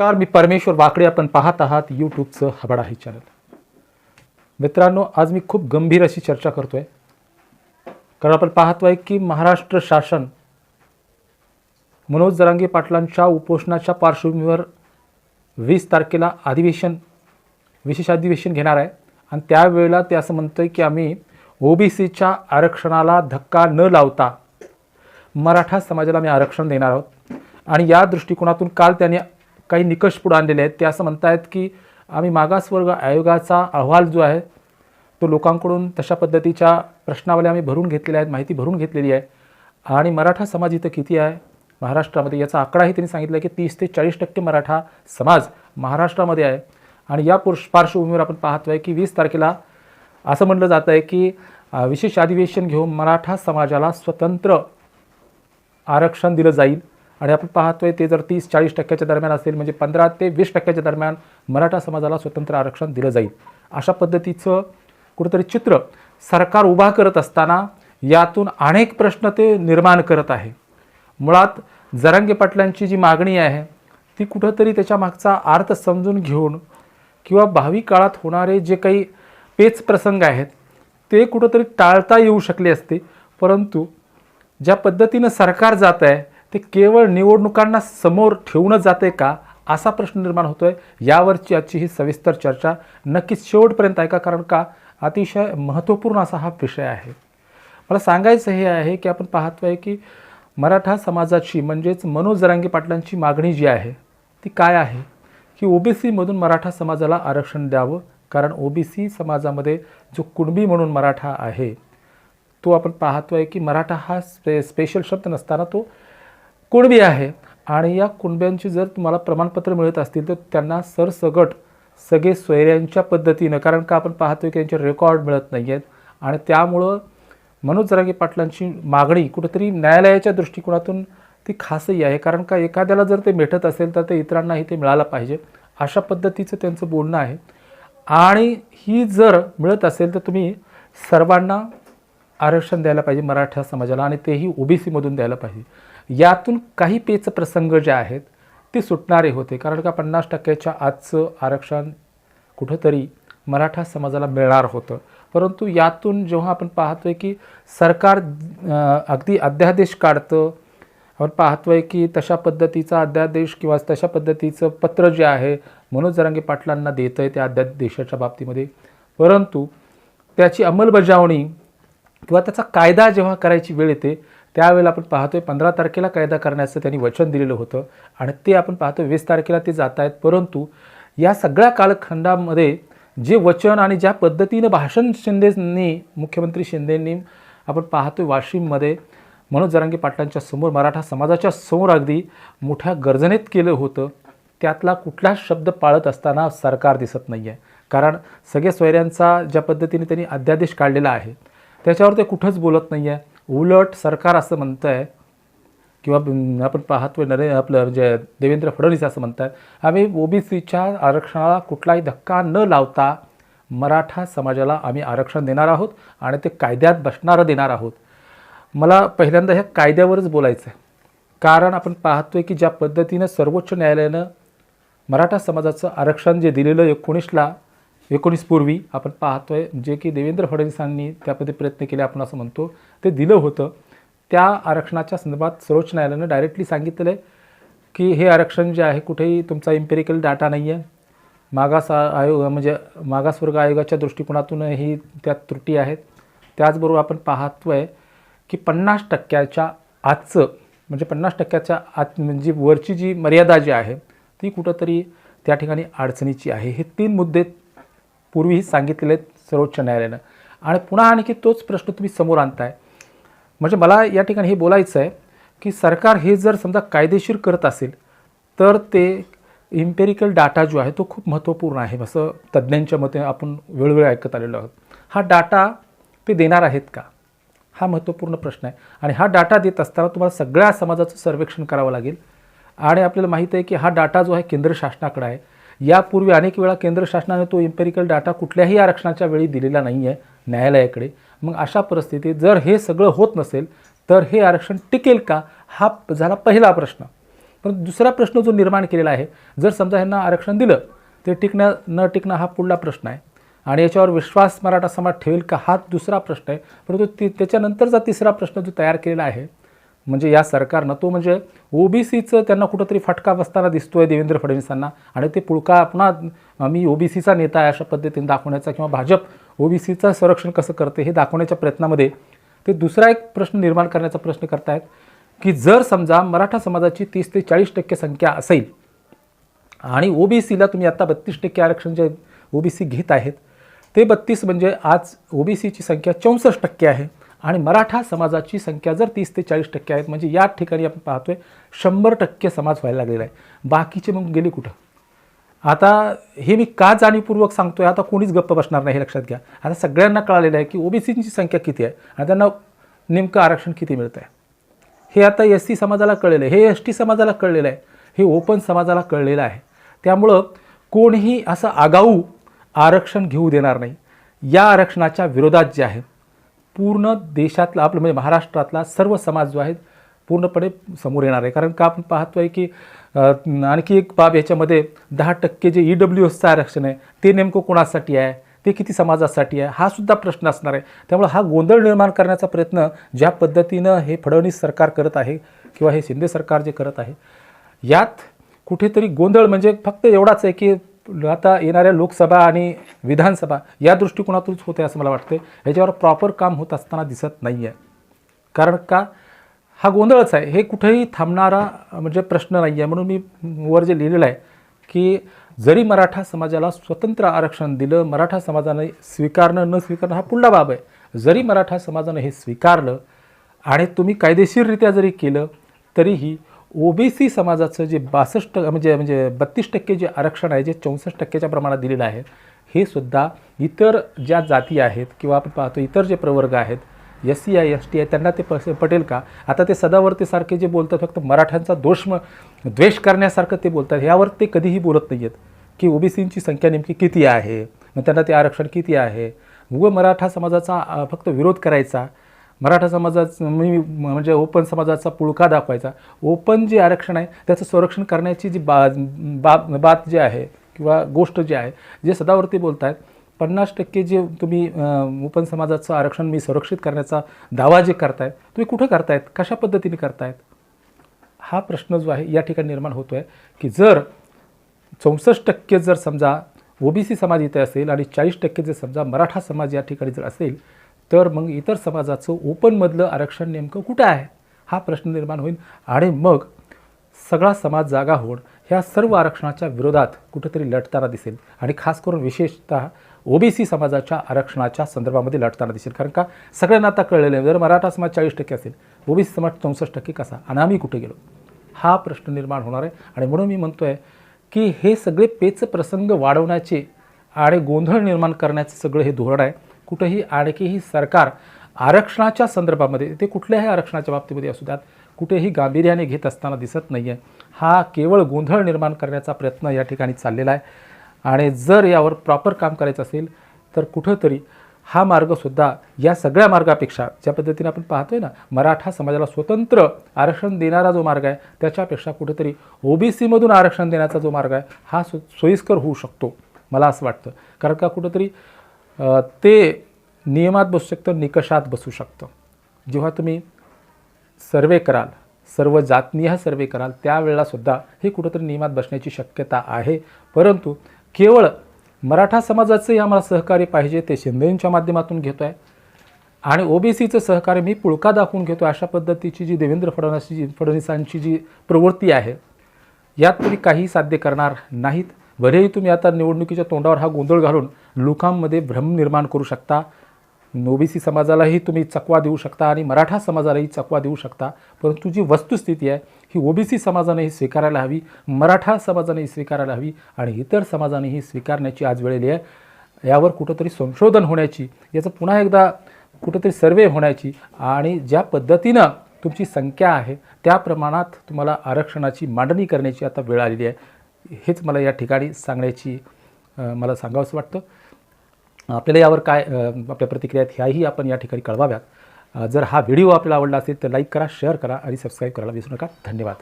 नमस्कार मी परमेश्वर वाकडे. आपण पाहत आहात यूट्यूबचं हबडा हे चॅनल मित्रांनो आज मी खूप गंभीर अशी चर्चा करतो आहे कारण आपण पाहतोय की महाराष्ट्र शासन मनोज जरांगे पाटलांच्या उपोषणाच्या पार्श्वभूमीवर वीस तारखेला अधिवेशन विशेष अधिवेशन घेणार आहे. आणि त्यावेळेला ते असं म्हणतंय की आम्ही ओबीसीच्या आरक्षणाला धक्का न लावता मराठा समाजाला आम्ही आरक्षण देणार आहोत. आणि या दृष्टिकोनातून काल त्यांनी काही निकष पुढे आणलेले आहेत. ते असं म्हणतायत की आम्ही मागासवर्ग आयोगाचा अहवाल जो आहे तो लोकांकडून तशा पद्धतीच्या प्रश्नावल्या आम्ही भरून घेतलेल्या आहेत माहिती भरून घेतलेली आहे. आणि मराठा समाज इथं किती आहे? महाराष्ट्रामध्ये याचा आकडाही त्यांनी सांगितला की तीस ते चाळीस टक्के मराठा समाज महाराष्ट्रामध्ये आहे. आणि या पुरुष पार्श्वभूमीवर आपण पाहतोय की वीस तारखेला असं म्हटलं जातं आहे की विशेष अधिवेशन घेऊन मराठा समाजाला स्वतंत्र आरक्षण दिलं जाईल. आणि आपण पाहतोय ते जर तीस चाळीस टक्क्याच्या दरम्यान असेल म्हणजे पंधरा ते वीस टक्क्याच्या दरम्यान मराठा समाजाला स्वतंत्र आरक्षण दिलं जाईल. अशा पद्धतीचं कुठंतरी चित्र सरकार उभा करत असताना यातून अनेक प्रश्न ते निर्माण करत आहे. मुळात जरांगे पाटलांची जी मागणी आहे ती कुठंतरी त्याच्या मागचा अर्थ समजून घेऊन किंवा भावी काळात होणारे जे काही पेच प्रसंग आहेत ते कुठंतरी टाळता येऊ शकले असते. परंतु ज्या पद्धतीनं सरकार जात आहे ते केवळ निवडणुकांना समोर ठेवूनच जाते का असा प्रश्न निर्माण होतोय. यावरची आजची ही सविस्तर चर्चा नक्कीच शेवटपर्यंत ऐका कारण का अतिशय महत्त्वपूर्ण असा हा विषय आहे. मला सांगायचं हे आहे की आपण पाहतो आहे की मराठा समाजाची म्हणजेच मनोज जरांगे पाटलांची मागणी जी आहे ती काय आहे? की ओबीसीमधून मराठा समाजाला आरक्षण द्यावं कारण ओबीसी समाजामध्ये जो कुणबी म्हणून मराठा आहे तो आपण पाहतो आहे की मराठा हा स्पे स्पेशल शब्द नसताना तो कुणबी आहे. आणि या कुणब्यांची जर तुम्हाला प्रमाणपत्र मिळत असतील तर त्यांना सरसगट सगळे सोयऱ्यांच्या पद्धतीनं कारण का आपण पाहतो की त्यांचे रेकॉर्ड मिळत नाही आहेत आणि त्यामुळं मनोज जरांगे पाटलांची मागणी कुठेतरी न्यायालयाच्या दृष्टिकोनातून ती खासही आहे. कारण का एखाद्याला जर ते भेटत असेल तर ते इतरांनाही ते मिळालं पाहिजे. अशा पद्धतीचं त्यांचं बोलणं आहे. आणि ही जर मिळत असेल तर तुम्ही सर्वांना आरक्षण द्यायला पाहिजे मराठा समाजाला आणि तेही ओबीसीमधून द्यायला पाहिजे. यातून काही पेच प्रसंग जे आहेत ते सुटणारे होते. कारण का पन्नास टक्क्याच्या आजचं आरक्षण कुठंतरी मराठा समाजाला मिळणार होतं. परंतु यातून जेव्हा आपण पाहतोय की सरकार अगदी अध्यादेश काढतं आपण पाहतोय की तशा पद्धतीचा अध्यादेश किंवा तशा पद्धतीचं पत्र जे आहे मनोज जरांगे पाटलांना देतं आहे त्या अध्यादेशाच्या बाबतीमध्ये. परंतु त्याची अंमलबजावणी किंवा त्याचा कायदा जेव्हा करायची वेळ येते त्यावेळेला आपण पाहतोय पंधरा तारखेला कायदा करण्याचं त्यांनी वचन दिलेलं होतं आणि ते आपण पाहतो वीस तारखेला ते जात आहेत परंतु या सगळ्या कालखंडामध्ये जे वचन आणि ज्या पद्धतीनं भाषण शिंदेनी मुख्यमंत्री शिंदेंनी आपण पाहतोय वाशिममध्ये मनोज जरांगे पाटलांच्या समोर मराठा समाजाच्या समोर अगदी मोठ्या गर्जनेत केलं होतं. त्यातला कुठलाच शब्द पाळत असताना सरकार दिसत नाही आहे कारण सगळ्या सोयऱ्यांचा ज्या पद्धतीने त्यांनी अध्यादेश काढलेला आहे त्याच्यावर ते कुठंच बोलत नाही आहे उलट सरकार असं म्हणतं आहे किंवा आपण पाहतोय नरे आपलं म्हणजे देवेंद्र फडणवीस असं म्हणत आहे आम्ही ओबीसीच्या आरक्षणाला कुठलाही धक्का न लावता मराठा समाजाला आम्ही आरक्षण देणार आहोत आणि ते कायद्यात बसणारं देणार आहोत. मला पहिल्यांदा ह्या कायद्यावरच बोलायचं आहे कारण आपण पाहतोय की ज्या पद्धतीनं सर्वोच्च न्यायालयानं मराठा समाजाचं आरक्षण जे दिलेलं एकोणीसला एकोणीस पूर्वी आपण पाहतोय जे की देवेंद्र फडणवीसांनी त्यामध्ये प्रयत्न केले आपण असं म्हणतो. ते दिलं होतं. त्या आरक्षणाच्या संदर्भात सर्वोच्च न्यायालयानं डायरेक्टली सांगितलं आहे की हे आरक्षण जे आहे कुठेही तुमचा इम्पेरिकल डाटा नाही आहे मागास आयोग म्हणजे मागासवर्ग आयोगाच्या दृष्टिकोनातूनही त्यात त्रुटी आहेत. त्याचबरोबर आपण पाहतोय की पन्नास टक्क्याच्या आजचं म्हणजे पन्नास टक्क्याच्या आत म्हणजे वरची जी मर्यादा जी आहे ती कुठंतरी त्या ठिकाणी अडचणीची आहे. हे तीन मुद्दे पूर्वीही सांगितलेले आहेत सर्वोच्च न्यायालयानं. आणि पुन्हा आणखी तोच प्रश्न तुम्ही समोर आणताय. म्हणजे मला या ठिकाणी हे बोलायचं आहे की सरकार हे जर समजा कायदेशीर करत असेल तर ते इम्पेरिकल डाटा जो आहे तो खूप महत्त्वपूर्ण आहे असं तज्ज्ञांच्या मते आपण वेळोवेळी ऐकत आलेलो आहोत. हा डाटा ते देणार आहेत का? हा महत्त्वपूर्ण प्रश्न आहे. आणि हा डाटा देत असताना तुम्हाला सगळ्या समाजाचं सर्वेक्षण करावं लागेल. आणि आपल्याला माहीत आहे की हा डाटा जो आहे केंद्र शासनाकडे आहे. यापूर्वी अनेक वेळा केंद्र शासनाने तो इम्पेरिकल डाटा कुठल्याही आरक्षणाच्या वेळी दिलेला नाही आहे न्यायालयाकडे. मग अशा परिस्थितीत जर हे सगळं होत नसेल तर हे आरक्षण टिकेल का? हा झाला पहिला प्रश्न. पण दुसरा प्रश्न जो निर्माण केलेला आहे जर समजा ह्यांना आरक्षण दिलं ते टिकणं न टिकणं हा पुढला प्रश्न आहे. आणि याच्यावर विश्वास मराठा समाज ठेवेल का? हा दुसरा प्रश्न आहे. परंतु ती त्याच्यानंतरचा तिसरा प्रश्न जो तयार केलेला आहे म्हणजे या सरकारनं तो म्हणजे ओबीसीचं त्यांना कुठंतरी फटका बसताना दिसतोय देवेंद्र फडणवीसांना. आणि ते पुळका पुन्हा मी ओबीसीचा नेता आहे अशा पद्धतीने दाखवण्याचा किंवा भाजप ओबीसीचं संरक्षण कसं करते हे दाखवण्याच्या प्रयत्नामध्ये ते दुसरा एक प्रश्न निर्माण करण्याचा प्रश्न करतायत की जर समजा मराठा समाजाची तीस ते चाळीस टक्के संख्या असेल आणि ओबीसीला तुम्ही आता बत्तीस टक्के आरक्षण जे ओबीसी घेत आहेत ते बत्तीस म्हणजे आज ओबीसीची संख्या चौसष्ट टक्के आहे. आणि मराठा समाजाची संख्या जर तीस ते चाळीस टक्के आहेत म्हणजे या ठिकाणी आपण पाहतोय शंभर टक्के समाज व्हायला लागलेला आहे. बाकीचे मग गेले कुठं? आता हे मी का जाणीवपूर्वक सांगतोय? आता कोणीच गप्प बसणार नाही हे लक्षात घ्या. आता सगळ्यांना कळालेलं आहे की ओबीसीची संख्या किती आहे आणि त्यांना नेमकं आरक्षण किती मिळतं आहे हे आता एस सी समाजाला कळलेलं आहे. हे एस टी समाजाला कळलेलं आहे. हे ओपन समाजाला कळलेलं आहे. त्यामुळं कोणीही असं आगाऊ आरक्षण घेऊ देणार नाही. या आरक्षणाच्या विरोधात जे आहे पूर्ण देशातला आपलं म्हणजे महाराष्ट्रातला सर्व समाज जो आहे पूर्णपणे समोर येणार आहे. कारण का आपण पाहतोय की आणखी एक बाब याच्यामध्ये दहा टक्के जे ई डब्ल्यू एसचं आरक्षण आहे ते नेमकं कोणासाठी आहे? ते किती समाजासाठी आहे? हा सुद्धा प्रश्न असणार आहे. त्यामुळे हा गोंधळ निर्माण करण्याचा प्रयत्न ज्या पद्धतीनं हे फडणवीस सरकार करत आहे किंवा हे शिंदे सरकार जे करत आहे यात कुठेतरी गोंधळ म्हणजे फक्त एवढाच आहे की आता येणाऱ्या लोकसभा आणि विधानसभा या दृष्टिकोनातूनच होते असं मला वाटतं याच्यावर प्रॉपर काम होत असताना दिसत नाही आहे कारण का? हा गोंधळच आहे. हे कुठेही थांबणारा म्हणजे प्रश्न नाही आहे म्हणून मी वर जे लिहिलेलं आहे की जरी मराठा समाजाला स्वतंत्र आरक्षण दिलं मराठा समाजाने स्वीकारणं न स्वीकारणं हा पुढला बाब आहे. जरी मराठा समाजानं हे स्वीकारलं आणि तुम्ही कायदेशीररित्या जरी केलं तरीही ओबीसी समाजाचं जे बासष्ट म्हणजे म्हणजे बत्तीस टक्के जे आरक्षण आहे जे चौसष्ट टक्क्याच्या प्रमाणात दिलेलं आहे हे सुद्धा इतर ज्या जाती आहेत किंवा आपण पाहतो इतर जे प्रवर्ग आहेत S C I S T आहे त्यांना ते पस पटेल का? आता ते सदावर्तीसारखे जे बोलतात फक्त मराठ्यांचा दोष म द्वेष करण्यासारखं ते बोलतात यावर ते कधीही बोलत नाही आहेत की ओबीसींची संख्या नेमकी किती आहे मग त्यांना ते आरक्षण किती आहे? व मराठा समाजाचा फक्त विरोध करायचा मराठा समाजाचं मी म्हणजे ओपन समाजाचा पुळका दाखवायचा. ओपन जे आरक्षण आहे त्याचं संरक्षण करण्याची जी बा बाब बात जी आहे किंवा गोष्ट जी आहे जे सदावरती बोलत आहेत पन्नास टक्के जे तुम्ही ओपन समाजाचं आरक्षण मी संरक्षित करण्याचा दावा जे करतायत तुम्ही कुठं करतायत? कशा पद्धतीने करतायत? हा प्रश्न जो आहे या ठिकाणी निर्माण होतो आहे की जर चौसष्ट टक्के जर समजा ओबीसी समाज इथे असेल आणि चाळीस टक्के जर समजा मराठा समाज या ठिकाणी जर असेल तर मग इतर समाजाचं ओपनमधलं आरक्षण नेमकं कुठं आहे? हा प्रश्न निर्माण होईल. आणि मग सगळा समाज जागा होऊन ह्या सर्व आरक्षणाच्या विरोधात कुठेतरी लढताना दिसेल. आणि खास करून विशेषतः ओबीसी समाजाच्या आरक्षणाच्या संदर्भामध्ये लढताना दिसेल. कारण का? सगळ्यांना आता कळलेलं आहे. जर मराठा समाज चाळीस टक्के असेल ओबीसी समाज चौसष्ट टक्के कसा? आणि आम्ही कुठे गेलो? हा प्रश्न निर्माण होणार आहे. आणि म्हणून मी म्हणतो आहे की हे सगळे पेच प्रसंग वाढवण्याचे आणि गोंधळ निर्माण करण्याचं सगळं हे धोरण आहे. कुठंही आणखीही सरकार आरक्षणाच्या संदर्भामध्ये ते कुठल्याही आरक्षणाच्या बाबतीमध्ये असू द्यात कुठेही गांभीर्याने घेत असताना दिसत नाही आहे हा केवळ गोंधळ निर्माण करण्याचा प्रयत्न या ठिकाणी चाललेला आहे. आणि जर यावर प्रॉपर काम करायचं असेल तर कुठंतरी हा मार्गसुद्धा या सगळ्या मार्गापेक्षा ज्या पद्धतीने आपण पाहतोय ना मराठा समाजाला स्वतंत्र आरक्षण देणारा जो मार्ग आहे त्याच्यापेक्षा कुठेतरी ओबीसीमधून आरक्षण देण्याचा जो मार्ग आहे हा सो सोयीस्कर होऊ शकतो मला असं वाटतं. कारण का कुठंतरी ते नियमात बसू शकतं निकषात बसू शकतं. जेव्हा तुम्ही सर्वे कराल सर्व जातनीय सर्वे कराल त्यावेळेलासुद्धा हे कुठंतरी नियमात बसण्याची शक्यता आहे. परंतु केवळ मराठा समाजाचंही आम्हाला सहकार्य पाहिजे ते शिंदेंच्या माध्यमातून घेतो आहे आणि ओबीसीचं सहकार्य मी पुळका दाखवून घेतो अशा पद्धतीची जी देवेंद्र फडणवीसची फडणवीसांची जी प्रवृत्ती आहे यात तुम्ही काही साध्य करणार नाहीत. बरेही तुम्ही आता निवडणुकीच्या तोंडावर हा गोंधळ घालून लोकांमध्ये भ्रम निर्माण करू शकता. ओबीसी समाजालाही तुम्ही चकवा देऊ शकता आणि मराठा समाजालाही चकवा देऊ शकता. परंतु जी वस्तुस्थिती आहे ही ओबीसी समाजानेही स्वीकारायला हवी मराठा समाजानेही स्वीकारायला हवी आणि इतर समाजानेही स्वीकारण्याची आज वेळेली आहे. यावर कुठंतरी संशोधन होण्याची याचं पुन्हा एकदा कुठंतरी सर्वे होण्याची आणि ज्या पद्धतीनं तुमची संख्या आहे त्या प्रमाणात तुम्हाला आरक्षणाची मांडणी करण्याची आता वेळ आलेली आहे. हेच मला या ठिकाणी सांगण्याची मला सांगावंसं वाटतं. आपल्याला यावर काय आपल्या प्रतिक्रिया आहेत ह्याही आपण या ठिकाणी कळवाव्यात. जर हा व्हिडिओ आपल्याला आवडला असेल तर लाईक करा शेअर करा आणि सबस्क्राईब करायला विसरू नका. धन्यवाद.